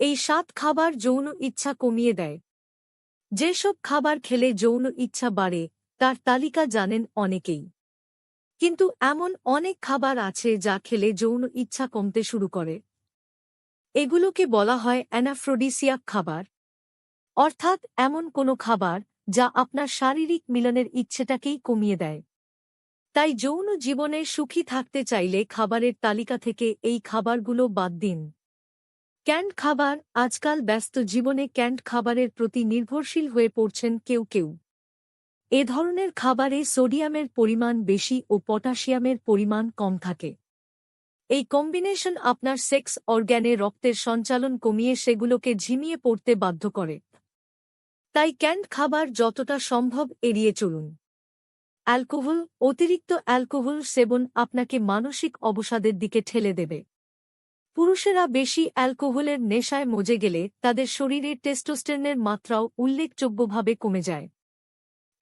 এই সাত খাবার যৌন ইচ্ছা কমিয়ে দেয়। যেসব খাবার খেলে যৌন ইচ্ছা বাড়ে, তার তালিকা জানেন অনেকেই। কিন্তু এমন অনেক খাবার আছে যা খেলে যৌন ইচ্ছা কমতে শুরু করে। এগুলোকে বলা হয় অ্যানাফ্রোডিসিয়াক খাবার। অর্থাৎ এমন কোনো খাবার যা আপনার শারীরিক মিলনের ইচ্ছেটাকেই কমিয়ে দেয়। তাই যৌন জীবনে সুখী থাকতে চাইলে খাবারের তালিকা থেকে এই খাবারগুলো বাদ দিন। ক্যান্ড খাবার আজকাল ব্যস্ত জীবনে ক্যান্ড খাবারের প্রতি নির্ভরশীল হয়ে পড়ছেন কেউ কেউ। এ ধরনের খাবারে সোডিয়ামের পরিমাণ বেশি ও পটাশিয়ামের পরিমাণ কম থাকে। এই কম্বিনেশন আপনার সেক্স অর্গ্যানে রক্তের সঞ্চালন কমিয়ে সেগুলোকে ঝিমিয়ে পড়তে বাধ্য করে। তাই ক্যান্ড খাবার যতটা সম্ভব এড়িয়ে চলুন। অ্যালকোহল, অতিরিক্ত অ্যালকোহল সেবন আপনাকে মানসিক অবসাদের দিকে ঠেলে দেবে। পুরুষেরা বেশি অ্যালকোহলের নেশায় মজে গেলে তাদের শরীরে টেস্টোস্টেরনের মাত্রাও উল্লেখযোগ্যভাবে কমে যায়।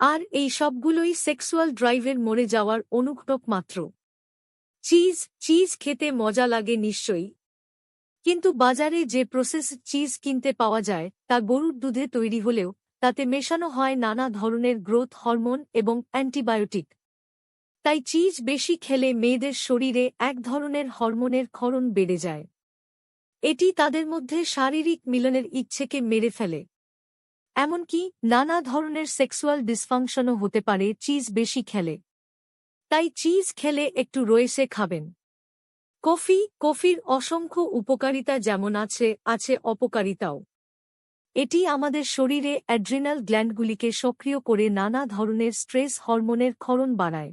আর এই সবগুলোই সেক্সুয়াল ড্রাইভের মরে যাওয়ার অনুঘটক মাত্র। চিজ চিজ খেতে মজা লাগে নিশ্চয়ই। কিন্তু বাজারে যে প্রসেস চিজ কিনতে পাওয়া যায়, তা গরুর দুধে তৈরি হলেও তাতে মেশানো হয় নানা ধরনের গ্রোথ হরমোন এবং অ্যান্টিবায়োটিক। তাই চিজ বেশি খেলে মেয়েদের শরীরে এক ধরনের হরমোনের ক্ষরণ বেড়ে যায়। এটি তাদের মধ্যে শারীরিক মিলনের ইচ্ছেকে মেরে ফেলে। এমনকি নানা ধরনের সেক্সুয়াল ডিসফাংশনও হতে পারে চিজ বেশি খেলে। তাই চিজ খেলে একটু রয়েছে খাবেন। কফি, কফির অসংখ্য উপকারিতা যেমন আছে আছে অপকারিতাও। এটি আমাদের শরীরে অ্যাড্রিনাল গ্ল্যান্ডগুলিকে সক্রিয় করে নানা ধরনের স্ট্রেস হরমোনের ক্ষরণ বাড়ায়।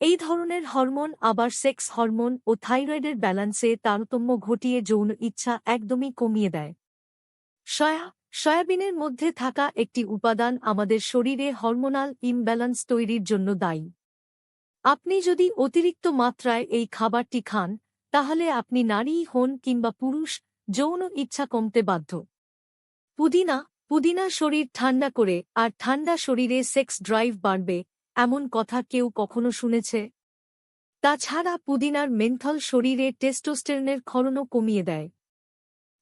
এই ধরনের হরমোন, আবার সেক্স হরমোন ও থাইরয়েডের ব্যালান্সে তারতম্য ঘটিয়ে যৌন ইচ্ছা একদমই কমিয়ে দেয়। সয়া, সয়াবিনের মধ্যে থাকা একটি উপাদান আমাদের শরীরে হরমোনাল ইমব্যালান্স তৈরির জন্য দায়ী। আপনি যদি অতিরিক্ত মাত্রায় এই খাবারটি খান, তাহলে আপনি নারীই হন কিংবা পুরুষ, যৌন ইচ্ছা কমতে বাধ্য। পুদিনা পুদিনা শরীর ঠান্ডা করে, আর ঠান্ডা শরীরে সেক্স ড্রাইভ বাড়বে এমন কথা কেউ কখনো শুনেছে? তাছাড়া পুদিনার মেন্থল শরীরে টেস্টোস্টেরনের ক্ষরণও কমিয়ে দেয়।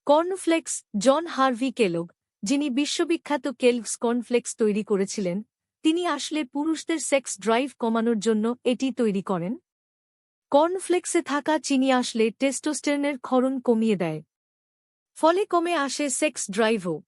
কর্নফ্লেক্স জন হার্ভি কেলগ, যিনি বিশ্ববিখ্যাত কেলগস কর্নফ্লেক্স তৈরি করেছিলেন, তিনি আসলে পুরুষদের সেক্স ড্রাইভ কমানোর জন্য এটি তৈরি করেন? কর্নফ্লেক্সে থাকা চিনি আসলে টেস্টোস্টেরনের ক্ষরণ কমিয়ে দেয়। ফলে কমে আসে সেক্স ড্রাইভও।